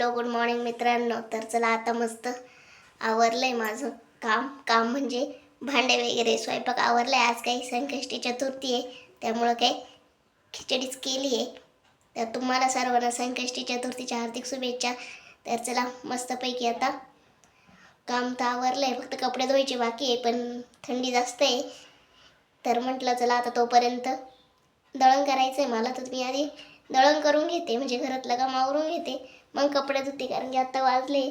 Hello good morning मित्रांनो. तर चला आता मस्त आवरलं आहे माझं काम. काम म्हणजे भांडे वगैरे स्वयंपाक आवरलं आहे आज काही संकष्टी चतुर्थी आहे त्यामुळं काही खिचडीच केली आहे. तर तुम्हाला सर्वांना संकष्टी चतुर्थीच्या हार्दिक शुभेच्छा. तर चला मस्तपैकी आता काम तर आवरलं आहे फक्त कपडे धुवायचे बाकी आहे पण थंडी जास्त आहे. तर म्हटलं चला आता तोपर्यंत दळण करायचं आहे मला तर मी आधी दळण करून घेते म्हणजे घरातलं काम आवरून घेते. मग कपडे धुते कारण की आत्ता वाजले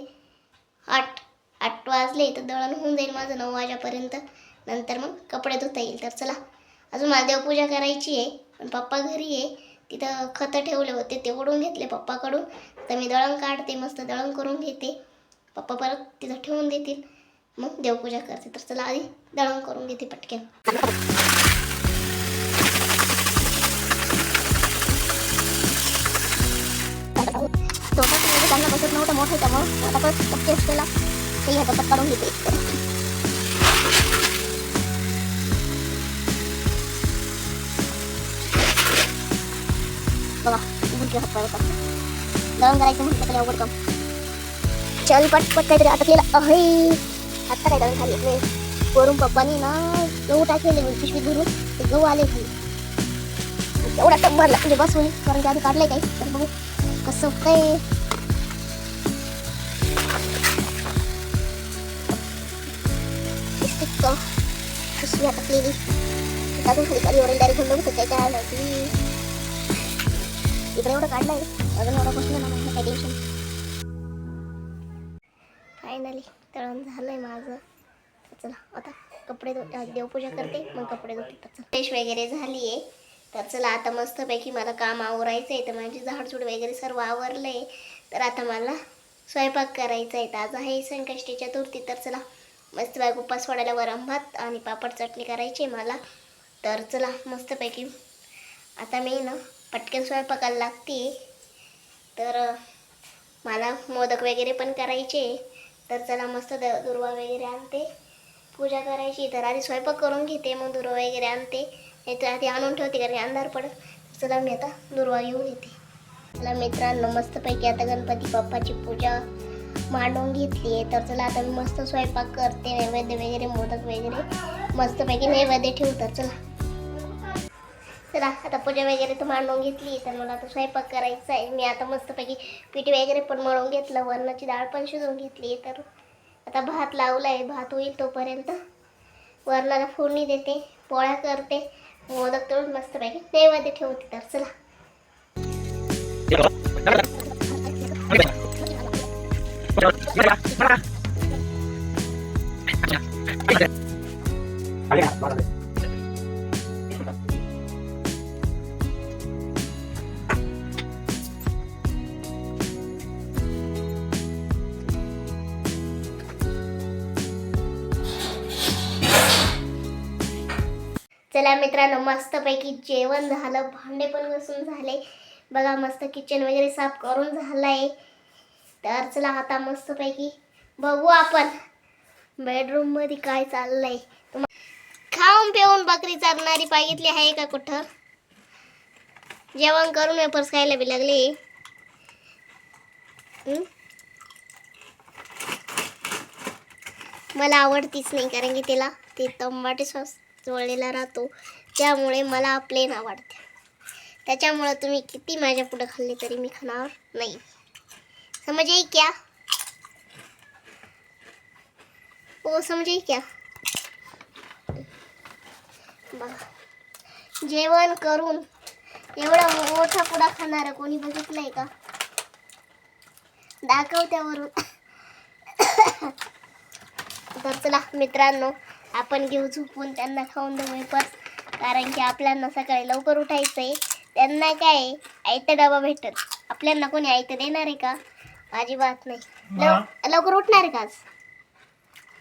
आठ आठ वाजले तर दळण होऊन जाईल माझं नऊ वाजेपर्यंत. नंतर मग कपडे धुता येईल. तर चला अजून मला देवपूजा करायची आहे पण पप्पा घरी आहे. तिथं खतं ठेवले होते ते ओढून घेतले पप्पाकडून. तर मी दळण काढते मस्त दळण करून घेते. पप्पा परत तिथं ठेवून देतील. मग देवपूजा करते. तर चला आधी दळण करून घेते पटकन. त्यांना बसत नव्हतं मोठं त्यामुळं आता परत कपचे असलेला ते हातात काढून घेते बघा बुडके हात पाय बघा दळण करायचं म्हटलं तरी अवघड काम चल पटपट काहीतरी अटकलेलं अहे आत्ता काय दळण खाली नाही वरून पप्पानी ना गहू टाकलेले म्हणजे पिशवी भरून ते गहू आले खाली एवढा टप भरला म्हणजे बस होईल कारण की आधी काढलंय काही तर बघू कसं काय पिशवी अटकलेली टाकून खाली खाली वरील डायरेक्ट घेऊन बघू काय काय आलं की इकडे एवढं काढलंय अजून एवढं बसलं ना माझं काय टेन्शन फायनली तळण आहे माझं चला आता कपडे धु देवपूजा करते मग कपडे धुते तर चला फ्रेश वगैरे झाली आहे तर चला आता मस्तपैकी मला काम आवरायचं आहे तर माझी झाडझूड वगैरे सर्व आवरलं आहे तर आता मला स्वयंपाक करायचा आहे तर आज आहे संकष्टी चतुर्थी तर चला मस्त उपास वाढायला वरम भात आणि पापड चटणी करायची मला. तर चला मस्तपैकी. आता मी ना पटकन स्वयंपाकाला लागते. तर मला मोदक वगैरे पण करायचे तर चला मस्त द दुर्वा वगैरे आणते. पूजा करायची तर आधी स्वयंपाक करून घेते मग दुर्वा वगैरे आणते. नाही तर आधी आणून ठेवते कारण अंधार पडत. चला मी आता दुर्वा घेऊन येते. चला मित्रांनो मस्तपैकी आता गणपती बाप्पाची पूजा मांडून घेतली आहे. तर चला आता मी मस्त स्वयंपाक करते नैवेद्य वगैरे मोदक वगैरे. मस्तपैकी नैवेद्य ठेवू तर चला. चला आता पूजा वगैरे तर मांडून घेतली तर मला आता स्वयंपाक करायचा आहे. मी आता मस्तपैकी पीठ वगैरे पण मळून घेतलं वरणाची डाळ पण शिजवून घेतली तर आता भात लावला आहे भात होईल तोपर्यंत. वरणाला फोडणी देते पोळ्या करते मोदक तळून मस्तपैकी नैवेद्य ठेवते. तर चला. चला मित्रांनो मस्तपैकी जेवण झालं. भांडे पण घासून झाले. बघा मस्त किचन वगैरे साफ करून झालंय. तर चला आता मस्तपैकी बघू आपण. बेडरूममध्ये काय चाललंय? खाऊन पिऊन बकरी चालणारी बघितली आहे का कुठं? जेवण करून वेपर्स खायला बी लागले. मला आवडतीच नाही कारण की तिला ते तंबाटे सॉस चोळलेला राहतो. त्यामुळे मला प्लेन आवडते. त्याच्यामुळं तुम्ही किती माझ्या पुढं खाल्ले तरी मी खाणार नाही. समझ आई क्या? ओ समझ आई क्या? बघा. जेवण करून एवढा मोठा पुडा खाणार कोणी बघितलंय का? दाखव त्यावरून तर चला मित्रांनो आपण घेऊ झोपून त्यांना खाऊन देऊ वेपर्स कारण की आपल्याला सकाळी लवकर उठायचं आहे त्यांना काय आयतं डबा भेटत. आपल्याला कोणी आयतं देणार आहे का? अजिबात नाही. लव लवकर उठणार का आज?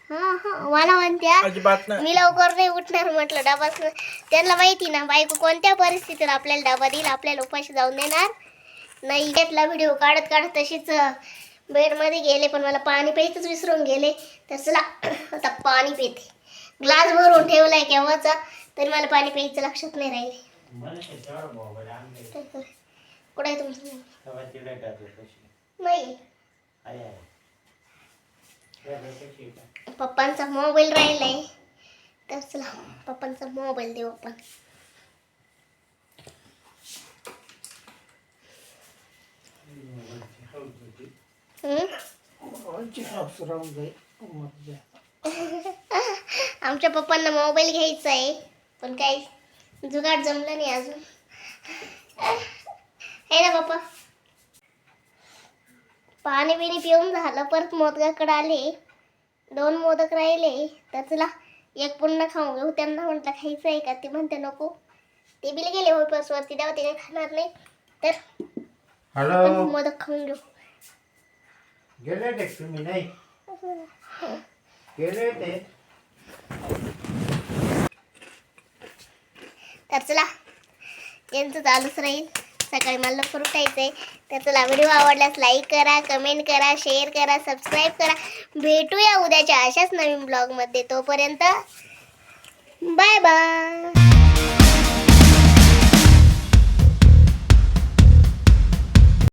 हां हां मला म्हणत्या अजिबात नाही. मी लवकर नाही उठणार म्हटलं डबाच न- त्यांना माहिती ना बायको कोणत्या परिस्थितीत आपल्याला डबा देईल आपल्याला उपाशी जाऊन देणार? नाही घेतला व्हिडिओ काढत काढत तशीच बेडमध्ये गेले पण मला पाणी प्यायचंच विसरून गेले. तर चला आता पाणी पिते. ग्लास भरून ठेवलाय केव्हाचा तरी मला पाणी प्यायचं लक्षात नाही राहिले कुठे आहे तुमचं पप्पांचा मोबाईल राहिलाय. तर चला पप्पांचा मोबाईल देऊ आपण. आमच्या पप्पांना मोबाईल घ्यायचा आहे. पण काही जुगाड जमलं नाही अजून. आहे ना पप्पा. पाणी बिणी पिऊन झालं परत मोदकाकडे आले. दोन मोदक राहिले. तर चला एक पुन्हा खाऊ घेऊ. त्यांना म्हटलं खायचं आहे का? ते म्हणते नको. ते बिल गेले वरती तेव्हा ते काही खाणार नाही. तर आपण हॅलो मोदक खाऊन घेऊ. गेले ते तुम्ही नाही. गेले ते. तर चला यांचं चालूच राहील. सकाळी मला लवकर उठायचं आहे तर चला व्हिडिओ आवडल्यास लाईक करा कमेंट करा शेअर करा सबस्क्राईब करा. भेटूया उद्याच्या अशाच नवीन ब्लॉगमध्ये तोपर्यंत बाय बाय